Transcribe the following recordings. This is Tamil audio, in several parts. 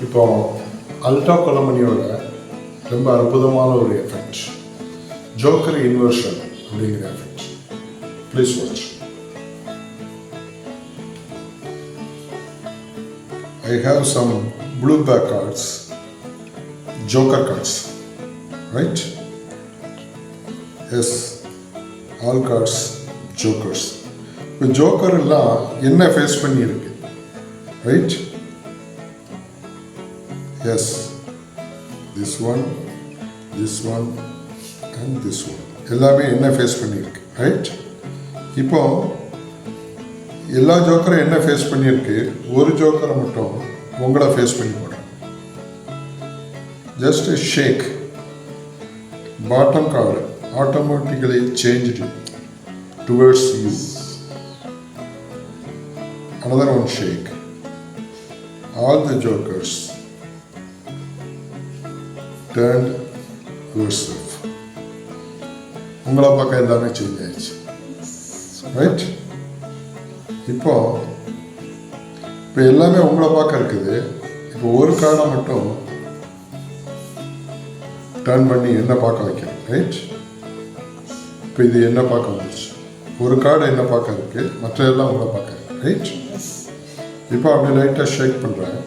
இப்போ அல்டா கொலமணியோட ரொம்ப அற்புதமான ஒரு எஃபெக்ட் ஜோக்கர் இன்வர்ஷன் அப்படிங்கிற effect please watch I have some blue back cards joker cards right yes all cards jokers இப்போ ஜோக்கர் எல்லாம் என்ன ஃபேஸ் பண்ணியிருக்கு right yes this one this one and this one எல்லாமே என்ன ஃபேஸ் பண்ணியிருக்கு ரைட் இப்போ எல்லா ஜோக்கரும் என்ன ஃபேஸ் பண்ணியிருக்கு? ஒரு ஜோக்கரை மட்டும் உங்களை ஃபேஸ் பண்ணி போடுறேன். Just shake bottom card automatically change towards you another one shake. All the jokers. Turn yourself உங்களை பார்க்க எல்லாமே சேஞ்ச் ஆயிடுச்சு. ரைட் இப்போ இப்போ எல்லாமே உங்களை பார்க்க இருக்குது. இப்போ ஒரு கார்டை மட்டும் டர்ன் பண்ணி என்ன பார்க்க வைக்கிறேன்? ரைட் இப்போ இது என்ன பார்க்க வந்துச்சு? ஒரு கார்டு என்ன பார்க்க இருக்கு? மற்ற எல்லாம் உங்களை பார்க்க இருக்கு. ரைட் இப்போ அப்படி லைட்டாக ஷேக் பண்ணுறேன்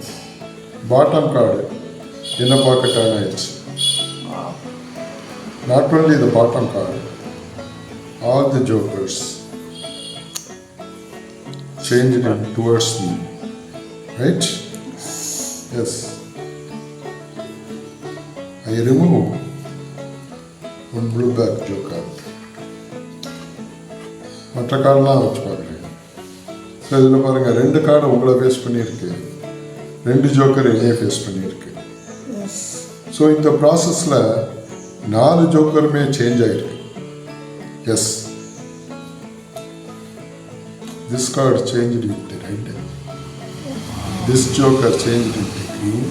பாட்டம் கார்டு என்ன பார்க்க டர்ன் ஆயிடுச்சு not only the bottom card all the jokers change it towards me. Right? Yes. I remove one blue back joker. மற்ற கார்டெலாம் வச்சு பார்க்குறேன் ஸோ இதில் பாருங்கள் ரெண்டு கார்டு உங்களை ஃபேஸ் பண்ணியிருக்கு ரெண்டு ஜோக்கர் என்னையே ஃபேஸ் பண்ணியிருக்கு ஸோ இந்த ப்ராசஸில் நாலு ஜோக்கருமே சேஞ்ச் ஆகிருக்கு yes This card changed into red. This joker changed into green.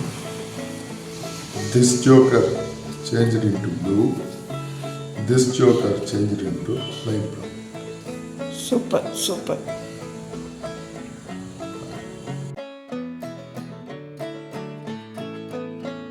This joker changed into blue. This joker changed into light blue. Super super